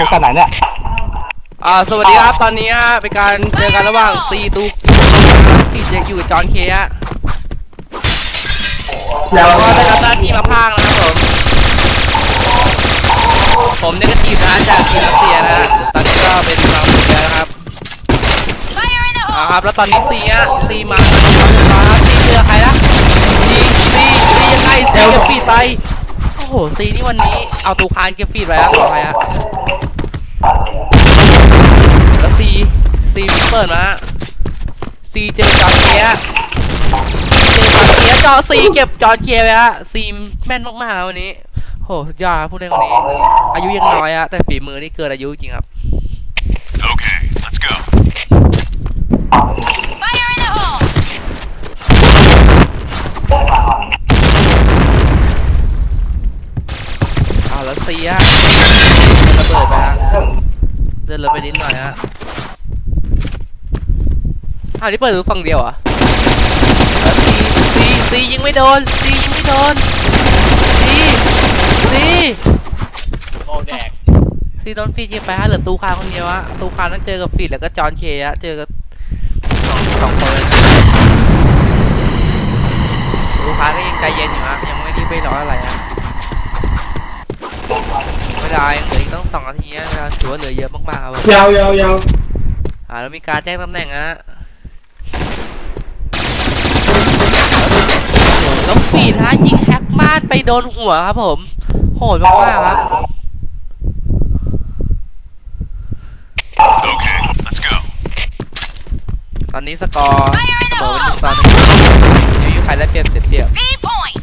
พบกันไหนเนี่ยอ่าสวัสดีครับตอนนี้เป็นการเจอกันระหว่างซีตูพี่เจคอยู่กับจอห์นเคฮะแล้วก็ได้รับหน้าที่มาพากย์นะครับผมผมเนกาทีฟนะจากทีมรัสเซียนะฮะตอนนี้ก็เป็นฝั่งรัสเซียนะครับอ่าครับแล้วตอนนี้ซีฮะซีมาครับซีเจอใครละซีซีซียังไงซีเก็บฟีดไปโอ้โหซีนี่วันนี้เอาตูคานเก็บฟีดไปแล้วขออภัยฮะ แล้วซีซีเปิดมาซีเจจอร์เคียเจจอร์เคียจอซีเก็บจอเคียไปฮะซีแม่นมากๆวันนี้โหสุดยอดครับผู้เล่นคนนี้ อายุยังน้อยอะแต่ฝีมือนี่เกินอายุจริงครับ Okay, let's go. เอาแล้วซีอะระเบิดไปฮะเดินเลยไปนิดหน่อยฮะอ้าวนี่เปิดดูฝั่งเดียวเหรอะแล้วซีซีซียิงไม่โดนซียิงไม่โดนซีซีโอแดกซีโดนฟีดยิงไปฮะเหลือตูคานคนเดียวฮะตูคานต้องเจอกับฟีดแล้วก็จอห์นเคฮะเจอกับสองสองคนเลยตูคานก็ยังใจเย็นอยู่ฮะยังไม่รีบไปร้อนอะไรฮะเวลายังเหลืออีกต้องสองนาทีฮะเวลาถือว่าเหลือเยอะมากๆครับผมยาวยาวยาวอ่าแล้วมีการแจ้งตำแหน่งนะฮะแล้วฟีดฮะยิงแฮกมานไปโดนหัวครับผม โหดมากๆครับ Okay, let's go. ตอนนี้สกอร์เสมอเป็นหนึ่งต่อหนึ่งเดี๋ยวยูใครได้เปรียบเสียเปรียบ B point!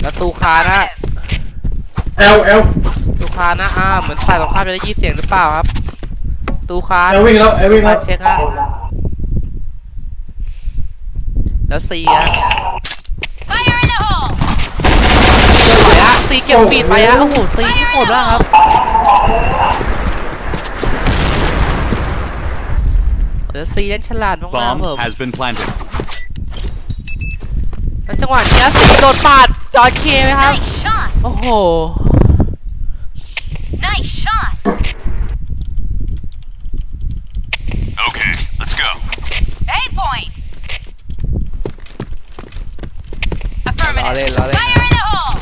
แล้วตูคานะ เอลเอลตูคานะอ่าเหมือนฝ่ายตรงข้ามจะได้ยินเสียงหรือเปล่าครับตูคาเอลวิ่งแล้วเอลวิ่งมาแล้วเช็คฮะแล้วซีฮะ Fire in the hole! ไปฮะซีเก็บฟีดไปฮะโอ้โหซีที่โหดมากครับแล้วซีเล่นฉลาดมากๆ Bomb ผม has been planted. แล้วจังหวะเนี้ยซีโดนปาดจอร์เคไหมครับ Nice shot! โอ้โห Nice shot! Okay, let's go. A point! ล้อ Affirmative. เล่นล้อเล่น Fire in the hole!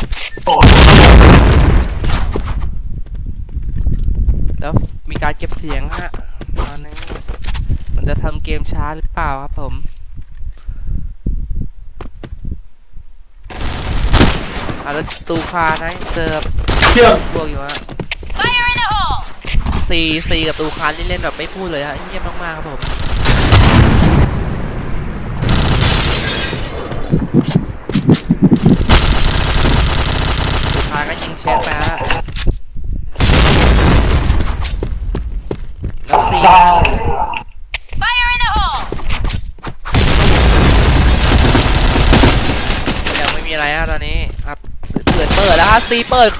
แล้วมีการเก็บเสียงฮะตอนนี้มันจะทำเกมช้าหรือเปล่าครับผมอะแล้วตูคานะเจอเชื่อม บวกอยู่ฮะ Fire in the hole! ซีซีกับตูคานนี่เล่นแบบไม่พูดเลยฮะเงียบมากๆครับผมตูคานก็ยิงเช็ดไปฮะแล้วซี Fire in the hole! ยังไม่มีอะไรฮะตอนนี้อะเปิดเปิดแล้วฮะซีเปิด